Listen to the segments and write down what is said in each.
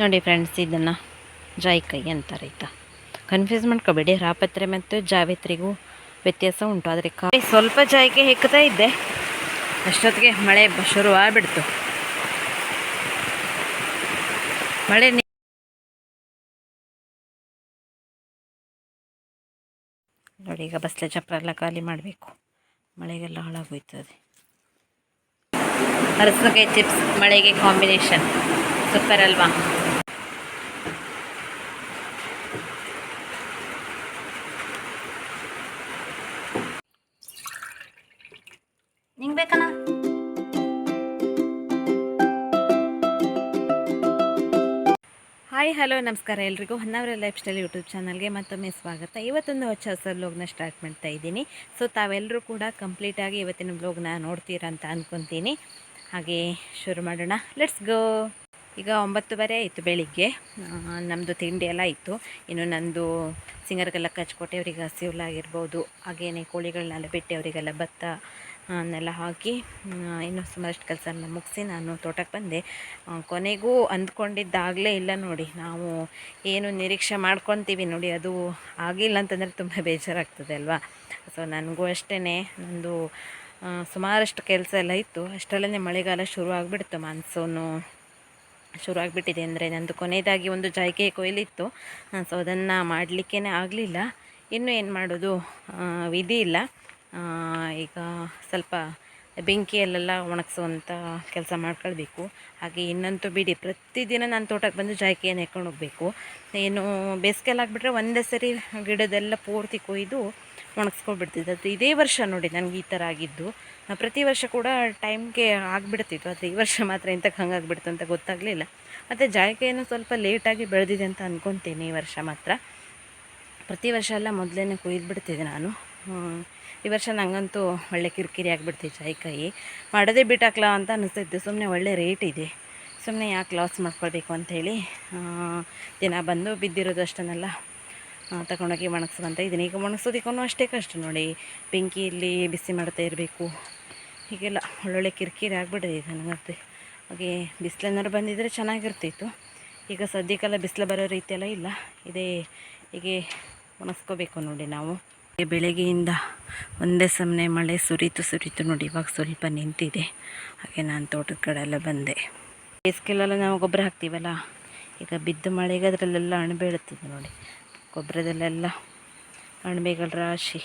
ನೋಡಿ ಫ್ರೆಂಡ್ಸ್ ಇದನ್ನು ಜಾಯಿಕಾಯಿ ಅಂತಾರೆ, ಆಯಿತಾ? ಕನ್ಫ್ಯೂಸ್ ಮಾಡ್ಕೋಬೇಡಿ. ರಾಪತ್ರೆ ಮತ್ತು ಜಾವಿತ್ರಿಗೂ ವ್ಯತ್ಯಾಸ ಉಂಟು. ಆದರೆ ಕಾಯಿ ಸ್ವಲ್ಪ ಜಾಯಿಕಾಯಿ ಹೆಕ್ತಾ ಇದ್ದೆ. ಅಷ್ಟೊತ್ತಿಗೆ ಮಳೆ ಶುರು ಆಗ್ಬಿಡ್ತು. ಮಳೆ ನೋಡಿ, ಈಗ ಬಸ್ಲೆ ಚಪ್ರ ಎಲ್ಲ ಖಾಲಿ ಮಾಡಬೇಕು. ಮಳೆಗೆಲ್ಲ ಹಾಳಾಗೋಯ್ತದೆ ಅರಸಕಾಯಿ ಚಿಪ್ಸ್ ಮಳೆಗೆ ಕಾಂಬಿನೇಷನ್ ಸೂಪರ್ ಅಲ್ವಾ ನಿಂಗೆ ಹಾಯ್, ಹಲೋ, ನಮಸ್ಕಾರ. ಎಲ್ರಿಗೂ ಹೊನ್ನಾವರ ಲೈಫ್ ಸ್ಟೈಲ್ ಯೂಟ್ಯೂಬ್ ಚಾನಲ್ಗೆ ಮತ್ತೊಮ್ಮೆ ಸ್ವಾಗತ. ಇವತ್ತೊಂದು ಹೊಸ ಹೊಸ ಬ್ಲಾಗ್ನ ಸ್ಟಾರ್ಟ್ ಮಾಡ್ತಾ ಇದ್ದೀನಿ. ಸೊ ತಾವೆಲ್ಲರೂ ಕೂಡ ಕಂಪ್ಲೀಟಾಗಿ ಇವತ್ತಿನ ಬ್ಲಾಗ್ನ ನೋಡ್ತೀರಾ ಅಂತ ಅಂದ್ಕೊತೀನಿ ಹಾಗೆ ಶುರು ಮಾಡೋಣ. ಲೆಟ್ಸ್ ಗೋ ಈಗ ಒಂಬತ್ತುವರೆ ಆಯಿತು ಬೆಳಿಗ್ಗೆ. ನಮ್ಮದು ತಿಂಡಿ ಎಲ್ಲ ಇತ್ತು ಇನ್ನು ನಂದು ಸಿಂಗರ್ಗೆಲ್ಲ ಕಚ್ಕೊಟ್ಟೆ. ಅವರಿಗೆ ಆಗಿರ್ಬೋದು, ಹಾಗೇನೆ ಕೋಳಿಗಳನ್ನೆಲ್ಲ ಬಿಟ್ಟು. ಅವರಿಗೆಲ್ಲ ಭತ್ತ ಅನ್ನೆಲ್ಲ ಹಾಕಿ ಇನ್ನೂ ಸುಮಾರಷ್ಟು ಕೆಲಸ ಎಲ್ಲ ಮುಗಿಸಿ ನಾನು ತೋಟಕ್ಕೆ ಬಂದೆ. ಕೊನೆಗೂ ಅಂದ್ಕೊಂಡಿದ್ದಾಗಲೇ ಇಲ್ಲ ನೋಡಿ. ನಾವು ಏನು ನಿರೀಕ್ಷೆ ಮಾಡ್ಕೊತೀವಿ ನೋಡಿ. ಅದು ಆಗಿಲ್ಲ ಅಂತಂದರೆ ತುಂಬ ಬೇಜಾರಾಗ್ತದೆ ಅಲ್ವಾ? ಸೊ ನನಗೂ ಅಷ್ಟೇ ನಂದು ಸುಮಾರಷ್ಟು ಕೆಲಸ ಎಲ್ಲ ಇತ್ತು. ಅಷ್ಟರಲ್ಲೇ ಮಳೆಗಾಲ ಶುರು ಆಗಿಬಿಡ್ತು ಮಾನ್ಸೂನು. ಶುರು ಆಗಿಬಿಟ್ಟಿದೆ ಅಂದರೆ ನಂದು ಕೊನೆಯದಾಗಿ ಒಂದು ಜಾಯ್ಕೆ ಕೊಯ್ಲಿತ್ತು. ಸೊ ಅದನ್ನು ಮಾಡಲಿಕ್ಕೇ ಆಗಲಿಲ್ಲ. ಇನ್ನೂ ಏನು ಮಾಡೋದು? ವಿಧಿ ಇಲ್ಲ. ಈಗ ಸ್ವಲ್ಪ ಬೆಂಕಿಯಲ್ಲೆಲ್ಲ ಒಣಗಿಸುವಂಥ ಕೆಲಸ ಮಾಡ್ಕೊಳ್ಬೇಕು. ಹಾಗೆ ಇನ್ನಂತೂ ಬಿಡಿ, ಪ್ರತಿದಿನ ನಾನು ತೋಟಕ್ಕೆ ಬಂದು ಜಾಯ್ಕೆಯನ್ನು ಹೋಗಬೇಕು. ಏನು ಬೇಸಿಗೆಲ್ಲ ಆಗಿಬಿಟ್ರೆ ಒಂದೇ ಸರಿ ಗಿಡದೆಲ್ಲ ಪೂರ್ತಿ ಕೊಯ್ದು ಒಣಗಿಸ್ಕೊಳ್ಬಿಡ್ತಿದ್ದು ಅದು ಇದೇ ವರ್ಷ ನೋಡಿ ನನಗೆ ಈ ಥರ ಆಗಿದ್ದು. ಪ್ರತಿ ವರ್ಷ ಕೂಡ ಟೈಮ್ಗೆ ಆಗಿಬಿಡ್ತಿತ್ತು. ಆದರೆ ಈ ವರ್ಷ ಮಾತ್ರ ಎಂತಕ್ಕೆ ಹಂಗಾಗ್ಬಿಡ್ತು ಅಂತ ಗೊತ್ತಾಗಲಿಲ್ಲ. ಮತ್ತು ಜಾಯಿಕಾಯನ್ನು ಸ್ವಲ್ಪ ಲೇಟಾಗಿ ಬೆಳೆದಿದೆ ಅಂತ ಅಂದ್ಕೊತೀನಿ ಈ ವರ್ಷ ಮಾತ್ರ. ಪ್ರತಿ ವರ್ಷ ಎಲ್ಲ ಮೊದಲೇ ಕೊಯ್ದು ಬಿಡ್ತಿದ್ದೆ ನಾನು ಈ ವರ್ಷ ನನಗಂತೂ ಒಳ್ಳೆ ಕಿರಿಕಿರಿ ಆಗಿಬಿಡ್ತೀವಿ ಜಾಯಿಕಾಯಿ ಮಾಡೋದೇ ಬಿಟ್ಟಾಕ್ಲಾ ಅಂತ ಅನಿಸ್ತಿತ್ತು. ಸುಮ್ಮನೆ ಒಳ್ಳೆ ರೇಟ್ ಇದೆ. ಸುಮ್ಮನೆ ಯಾಕೆ ಲಾಸ್ ಮಾಡ್ಕೊಳ್ಬೇಕು ಅಂಥೇಳಿ ದಿನ ಬಂದು ಬಿದ್ದಿರೋದು ಅಷ್ಟನ್ನೆಲ್ಲ ತಗೊಂಡೋಗಿ ಒಣಗಿಸ್ಕೊಂತ ಇದ್ದೀನಿ. ಈಗ ಒಣಗಿಸೋದಕ್ಕೂ ಅಷ್ಟೇ ಕಷ್ಟ ನೋಡಿ. ಬೆಂಕಿಯಲ್ಲಿ ಬಿಸಿ ಮಾಡ್ತಾ ಇರಬೇಕು. ಹೀಗೆಲ್ಲ ಒಳ್ಳೊಳ್ಳೆ ಕಿರಿಕಿರಿ ಆಗಿಬಿಟ್ಟಿದೆ ನನಗಂತೆ. ಹಾಗೆ ಬಿಸಿಲೇನಾದ್ರು ಬಂದಿದ್ದರೆ ಚೆನ್ನಾಗಿರ್ತಿತ್ತು. ಈಗ ಸದ್ಯಕ್ಕೆಲ್ಲ ಬಿಸಿಲು ಬರೋ ರೀತಿಯೆಲ್ಲ ಇಲ್ಲ. ಇದೇ ಹೀಗೆ ಒಣಗಿಸ್ಕೋಬೇಕು ನೋಡಿ ನಾವು. ಬೆಳಗ್ಗೆಯಿಂದ ಒಂದೇ ಸಮನೆ ಮಳೆ ಸುರಿತು ಸುರಿತು ನೋಡಿ, ಇವಾಗ ಸ್ವಲ್ಪ ನಿಂತಿದೆ. ಹಾಗೆ ನಾನು ತೋಟದ ಕಡೆ ಎಲ್ಲ ಬಂದೆ. ಬೇಸಿಗೆಲ್ಲೆಲ್ಲ ನಾವು ಗೊಬ್ಬರ ಹಾಕ್ತೀವಲ್ಲ? ಈಗ ಬಿದ್ದ ಮಳೆಗೆ ಅದರಲ್ಲೆಲ್ಲ ಹಣ್ಣು ಬೀಳುತ್ತದೆ ನೋಡಿ. ಗೊಬ್ಬರದಲ್ಲೆಲ್ಲ ಅಣಬೆಗಳ ರಾಶಿ.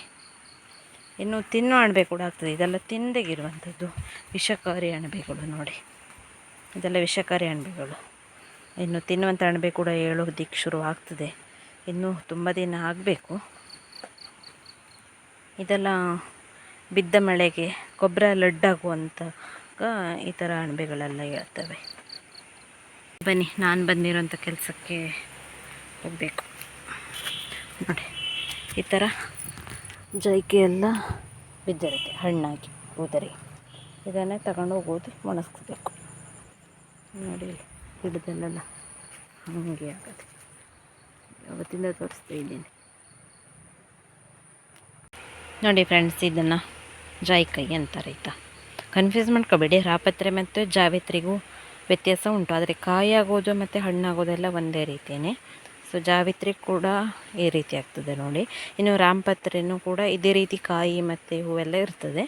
ಇನ್ನು ತಿನ್ನೋ ಅಣಬೆ ಕೂಡ ಆಗ್ತದೆ. ಇದೆಲ್ಲ ತಿಂದಗಿರುವಂಥದ್ದು ವಿಷಕಾರಿ ಅಣಬೆಗಳು ನೋಡಿ. ಇದೆಲ್ಲ ವಿಷಕಾರಿ ಅಣಬೆಗಳು. ಇನ್ನು ತಿನ್ನುವಂಥ ಅಣಬೆ ಕೂಡ ಹೇಳೋದಕ್ಕೆ ಶುರು ಆಗ್ತದೆ. ಇನ್ನೂ ತುಂಬ ದಿನ ಆಗಬೇಕು. ಇದೆಲ್ಲ ಬಿದ್ದ ಮಳೆಗೆ ಗೊಬ್ಬರ ಲಡ್ಡಾಗುವಂಥ ಈ ಥರ ಅಣಬೆಗಳೆಲ್ಲ ಹೇಳ್ತವೆ ಬನ್ನಿ, ನಾನು ಬಂದಿರೋಂಥ ಕೆಲಸಕ್ಕೆ ಹೋಗಬೇಕು. ನೋಡಿ, ಈ ಥರ ಜೈಕೆ ಎಲ್ಲ ಬಿದ್ದಿರುತ್ತೆ, ಹಣ್ಣಾಗಿ, ಉದರಿ. ಇದನ್ನೇ ತಗೊಂಡು ಹೋಗೋದು ಒಣಗಿಸ್ಬೇಕು ನೋಡಿ ಗಿಡದಲ್ಲೆಲ್ಲ ಹಾಗೆ ಆಗುತ್ತೆ ಅವತ್ತಿಂದ ತೋರಿಸ್ತಾ ಇದ್ದೀನಿ. ನೋಡಿ ಫ್ರೆಂಡ್ಸ್ ಇದನ್ನು ಜಾಯಿಕಾಯಿ ಅಂತಾರೆ, ಆಯಿತಾ? ಕನ್ಫ್ಯೂಸ್ ಮಾಡ್ಕೋಬೇಡಿ. ರಾಪತ್ರೆ ಮತ್ತು ಜಾವಿತ್ರಿಗೂ ವ್ಯತ್ಯಾಸ ಉಂಟು. ಆದರೆ ಕಾಯಿ ಆಗೋದು ಮತ್ತು ಹಣ್ಣಾಗೋದೆಲ್ಲ ಒಂದೇ ರೀತಿಯೇ. ಸೊ ಜಾವಿತ್ರಿ ಕೂಡ ಈ ರೀತಿ ಆಗ್ತದೆ ನೋಡಿ. ಇನ್ನು ರಾಮಪತ್ರೆನೂ ಕೂಡ ಇದೇ ರೀತಿ ಕಾಯಿ ಮತ್ತು ಹೂವೆಲ್ಲ ಇರ್ತದೆ.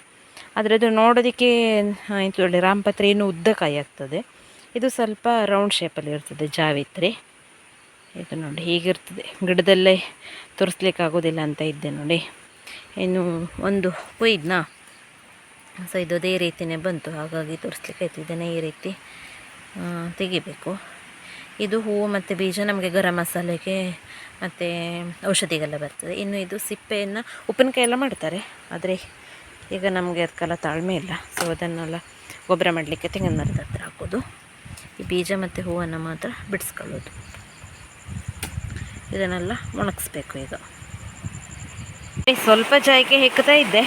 ಆದರೆ ಅದು ನೋಡೋದಕ್ಕೆ ಆಯಿತು ಹೇಳಿ ರಾಮಪತ್ರೆ ಇನ್ನೂ ಉದ್ದ ಕಾಯಿ ಆಗ್ತದೆ. ಇದು ಸ್ವಲ್ಪ ರೌಂಡ್ ಶೇಪಲ್ಲಿ ಇರ್ತದೆ ಜಾವಿತ್ರಿ. ಇದು ನೋಡಿ, ಹೀಗಿರ್ತದೆ. ಗಿಡದಲ್ಲೇ ತೋರಿಸ್ಲಿಕ್ಕಾಗೋದಿಲ್ಲ ಅಂತ ಇದ್ದೆ ನೋಡಿ. ಇನ್ನು ಒಂದು ಕೊಯ್ದನಾ? ಸೊ ಇದು ಅದೇ ರೀತಿಯೇ ಬಂತು. ಹಾಗಾಗಿ ತೋರಿಸ್ಲಿಕ್ಕೆ ಆಯ್ತು ಈ ರೀತಿ ತೆಗಿಬೇಕು. ಇದು ಹೂವು ಮತ್ತು ಬೀಜ ನಮಗೆ ಗರಂ ಮಸಾಲೆಗೆ ಮತ್ತು ಔಷಧಿಗೆಲ್ಲ ಬರ್ತದೆ. ಇನ್ನು ಇದು ಸಿಪ್ಪೆಯನ್ನು ಉಪ್ಪಿನಕಾಯಿ ಎಲ್ಲ ಮಾಡ್ತಾರೆ. ಆದರೆ ಈಗ ನಮಗೆ ಅದಕ್ಕೆಲ್ಲ ತಾಳ್ಮೆ ಇಲ್ಲ. ಸೊ ಅದನ್ನೆಲ್ಲ ಗೊಬ್ಬರ ಮಾಡಲಿಕ್ಕೆ ತೆಂಗಿನ ಮರದ ಹತ್ರ ಹಾಕೋದು. ಈ ಬೀಜ ಮತ್ತು ಹೂವನ್ನು ಮಾತ್ರ ಬಿಡಿಸ್ಕೊಳ್ಳೋದು. ಇದನ್ನೆಲ್ಲ ಒಣಗಿಸ್ಬೇಕು ಈಗ. ಸ್ವಲ್ಪ ಜಾಯಿಗೆ ಹೆಕ್ತಾ ಇದ್ದೆ?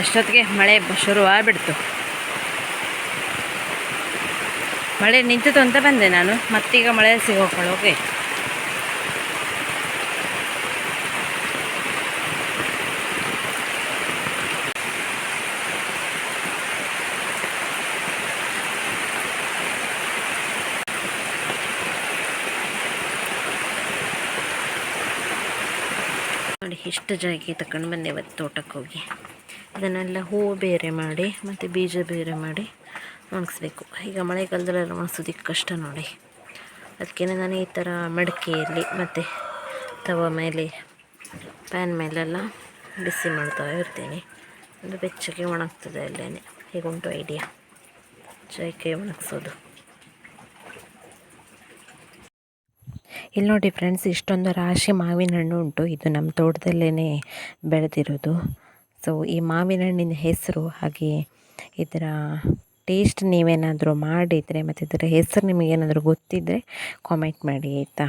ಅಷ್ಟೊತ್ತಿಗೆ ಮಳೆ ಶುರು ಆಗ್ಬಿಡ್ತು ಮಳೆ ನಿಂತಿತು ಅಂತ ಬಂದೆ ನಾನು. ಮತ್ತೀಗ ಮಳೆ ಸಿಗೋಕೊಳ್ಳೋ ಓಕೆ ನೋಡಿ ಎಷ್ಟು ಜಾಗಿ ತಕೊಂಡು ಬಂದೆ ಇವತ್ತು ತೋಟಕ್ಕೆ ಹೋಗಿ. ಅದನ್ನೆಲ್ಲ ಹೂವು ಬೇರೆ ಮಾಡಿ, ಮತ್ತು ಬೀಜ ಬೇರೆ ಮಾಡಿ. ಒಣಗಿಸ್ಬೇಕು ಈಗ ಮಳೆಗಾಲದಲ್ಲಿ ಒಣಗಿಸೋದಕ್ಕೆ ಕಷ್ಟ ನೋಡಿ. ಅದಕ್ಕೆ ನಾನು ಈ ಥರ ಮಡಿಕೆಯಲ್ಲಿ ಮತ್ತು ತವ ಮೇಲೆ, ಪ್ಯಾನ್ ಮೇಲೆಲ್ಲ ಬಿಸಿ ಮಾಡ್ತಾ ಇರ್ತೀನಿ. ಅದು ಬೆಚ್ಚಗೆ ಒಣಗ್ತದೆ ಅಲ್ಲೇ ಹೀಗುಂಟು ಐಡಿಯಾ ಚೈಕೆ ಒಣಗಿಸೋದು. ಇಲ್ಲಿ ನೋಡಿ ಫ್ರೆಂಡ್ಸ್ ಇಷ್ಟೊಂದು ರಾಶಿ ಮಾವಿನ ಹಣ್ಣು ಉಂಟು. ಇದು ನಮ್ಮ ತೋಟದಲ್ಲೇ ಬೆಳೆದಿರೋದು. ಸೊ ಈ ಮಾವಿನ ಹಣ್ಣಿನ ಹೆಸರು ಹಾಗೆ ಇದರ ಟೇಸ್ಟ್ ನೀವೇನಾದರೂ ಮಾಡಿದರೆ ಮತ್ತು ಇದರ ಹೆಸರು ನಿಮಗೇನಾದರೂ ಗೊತ್ತಿದ್ದರೆ ಕಾಮೆಂಟ್ ಮಾಡಿ, ಆಯಿತಾ?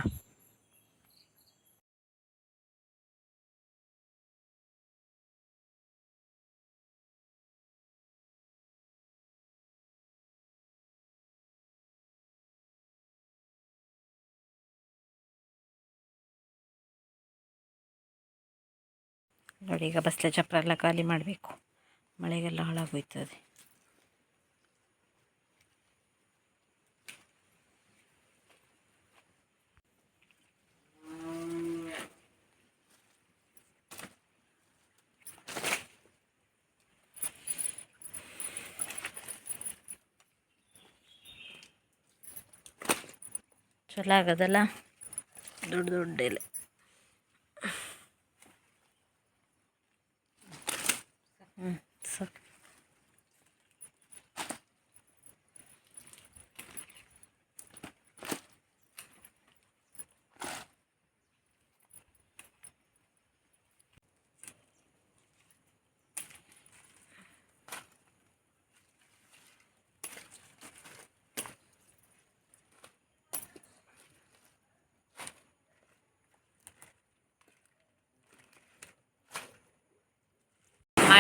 ನೋಡಿ, ಈಗ ಬಸ್ಲೆ ಚಪ್ಪರ ಎಲ್ಲ ಖಾಲಿ ಮಾಡಬೇಕು. ಮಳೆಗೆಲ್ಲ ಹಾಳಾಗೋಯ್ತದೆ. ಚಲೋ ಆಗೋದಲ್ಲ? ದೊಡ್ಡ ದೊಡ್ಡ ಎಲೆ.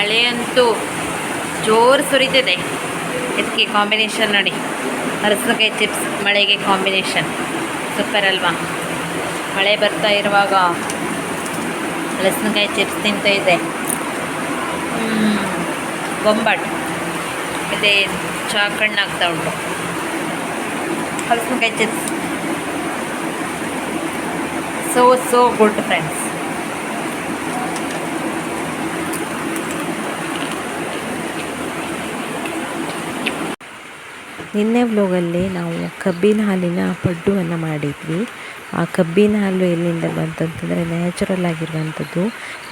ಮಳೆ ಅಂತೂ ಜೋರು ಸುರಿತಿದೆ. ಇದಕ್ಕೆ ಕಾಂಬಿನೇಷನ್ ನೋಡಿ. ಹರಸಕಾಯಿ ಚಿಪ್ಸ್ ಮಳೆಗೆ ಕಾಂಬಿನೇಷನ್ ಸೂಪರ್ ಅಲ್ವಾ? ಮಳೆ ಬರ್ತಾ ಇರುವಾಗ ಹಲಸಿನಕಾಯಿ ಚಿಪ್ಸ್ ತಿಂತ ಇದೆ ಬೊಂಬಾಟ್ ಮತ್ತು ಚಾಕಣ್ಣಾಗ್ತಾ ಉಂಟು. ಹಲಸಿನಕಾಯಿ chips so so good friends ನಿನ್ನೆ ವ್ಲೋಗಲ್ಲಿ ನಾವು ಕಬ್ಬಿನ ಹಾಲಿನ ಪಡ್ಡುವನ್ನು ಮಾಡಿದ್ವಿ. ಆ ಕಬ್ಬಿನ ಹಾಲು ಎಲ್ಲಿಂದ ಬಂತಂತಂದರೆ ನ್ಯಾಚುರಲ್ ಆಗಿರುವಂಥದ್ದು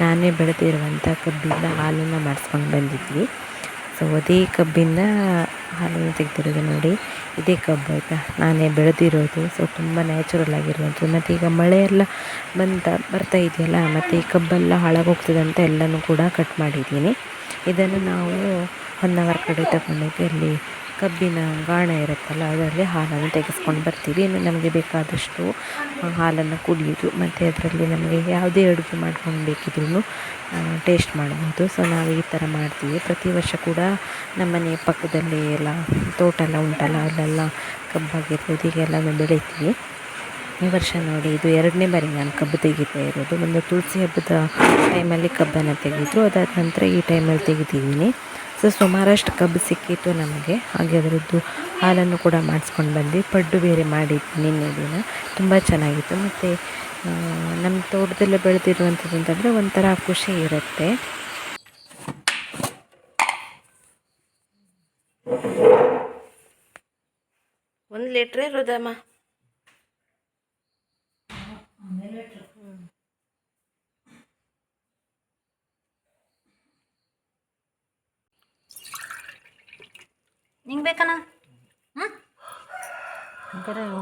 ನಾನೇ ಬೆಳೆದಿರುವಂಥ ಕಬ್ಬಿನ ಹಾಲನ್ನು ಮಾಡಿಸ್ಕೊಂಡು ಬಂದಿದ್ವಿ. ಸೊ ಅದೇ ಕಬ್ಬಿಂದ ಹಾಲನ್ನು ತೆಗೆದಿರೋದು ನೋಡಿ, ಇದೇ ಕಬ್ಬು ಆಯಿತಾ? ನಾನೇ ಬೆಳೆದಿರೋದು. ಸೊ ತುಂಬ ನ್ಯಾಚುರಲ್ ಆಗಿರುವಂಥದ್ದು ಮತ್ತು ಈಗ ಮಳೆ ಎಲ್ಲ ಬಂತ, ಬರ್ತಾ ಇದೆಯಲ್ಲ, ಮತ್ತು ಈ ಕಬ್ಬೆಲ್ಲ ಹಾಳಾಗೋಗ್ತದೆ ಅಂತ ಎಲ್ಲನೂ ಕೂಡ ಕಟ್ ಮಾಡಿದ್ದೀನಿ. ಇದನ್ನು ನಾವು ಹೊನ್ನಾವರ ಕಡೆ ತಗೊಂಡೋಗಿ ಅಲ್ಲಿ ಕಬ್ಬಿನ ಗಾಣ ಇರುತ್ತಲ್ಲ, ಅದರಲ್ಲಿ ಹಾಲನ್ನು ತೆಗೆಸ್ಕೊಂಡು ಬರ್ತೀವಿ. ಇನ್ನು ನಮಗೆ ಬೇಕಾದಷ್ಟು ಹಾಲನ್ನು ಕುಡಿಯೋದು ಮತ್ತು ಅದರಲ್ಲಿ ನಮಗೆ ಯಾವುದೇ ಅಡುಗೆ ಮಾಡ್ಕೊಂಡು ಬೇಕಿದ್ರೂ ಟೇಸ್ಟ್ ಮಾಡ್ಬೋದು. ಸೊ ನಾವು ಈ ಥರ ಮಾಡ್ತೀವಿ. ಪ್ರತಿ ವರ್ಷ ಕೂಡ ನಮ್ಮನೆ ಪಕ್ಕದಲ್ಲಿ ಎಲ್ಲ ತೋಟ ಎಲ್ಲ ಉಂಟಲ್ಲ, ಅಲ್ಲೆಲ್ಲ ಕಬ್ಬಾಗಿರ್ಬೋದು, ಹೀಗೆಲ್ಲನೂ ಬೆಳಿತೀವಿ. ಈ ವರ್ಷ ನೋಡಿ, ಇದು ಎರಡನೇ ಬಾರಿ ನಾನು ಕಬ್ಬು ತೆಗಿತಾ ಇರೋದು. ಒಂದು ತುಳಸಿ ಹಬ್ಬದ ಟೈಮಲ್ಲಿ ಕಬ್ಬನ್ನು ತೆಗೆದ್ರು, ಅದಾದ ನಂತರ ಈ ಟೈಮಲ್ಲಿ ತೆಗಿತಿದ್ದೀನಿ ಸೊ ಸುಮಾರಷ್ಟು ಕಬ್ಬು ಸಿಕ್ಕಿತ್ತು ನಮಗೆ. ಹಾಗೆ ಅದರದ್ದು ಹಾಲನ್ನು ಕೂಡ ಮಾಡಿಸ್ಕೊಂಡು ಬಂದ್ವಿ. ಪಡ್ಡು ಬೇರೆ ಮಾಡಿ ನಿನ್ನೆ ದಿನ. ತುಂಬ ಚೆನ್ನಾಗಿತ್ತು. ಮತ್ತು ನಮ್ಮ ತೋಟದಲ್ಲೇ ಬೆಳೆದಿರುವಂಥದ್ದು ಅಂತಂದರೆ ಒಂಥರ ಖುಷಿ ಇರುತ್ತೆ. ಒಂದು ಲೀಟ್ರೇ ಇರೋದಮ್ಮ ನಿಂಗೆ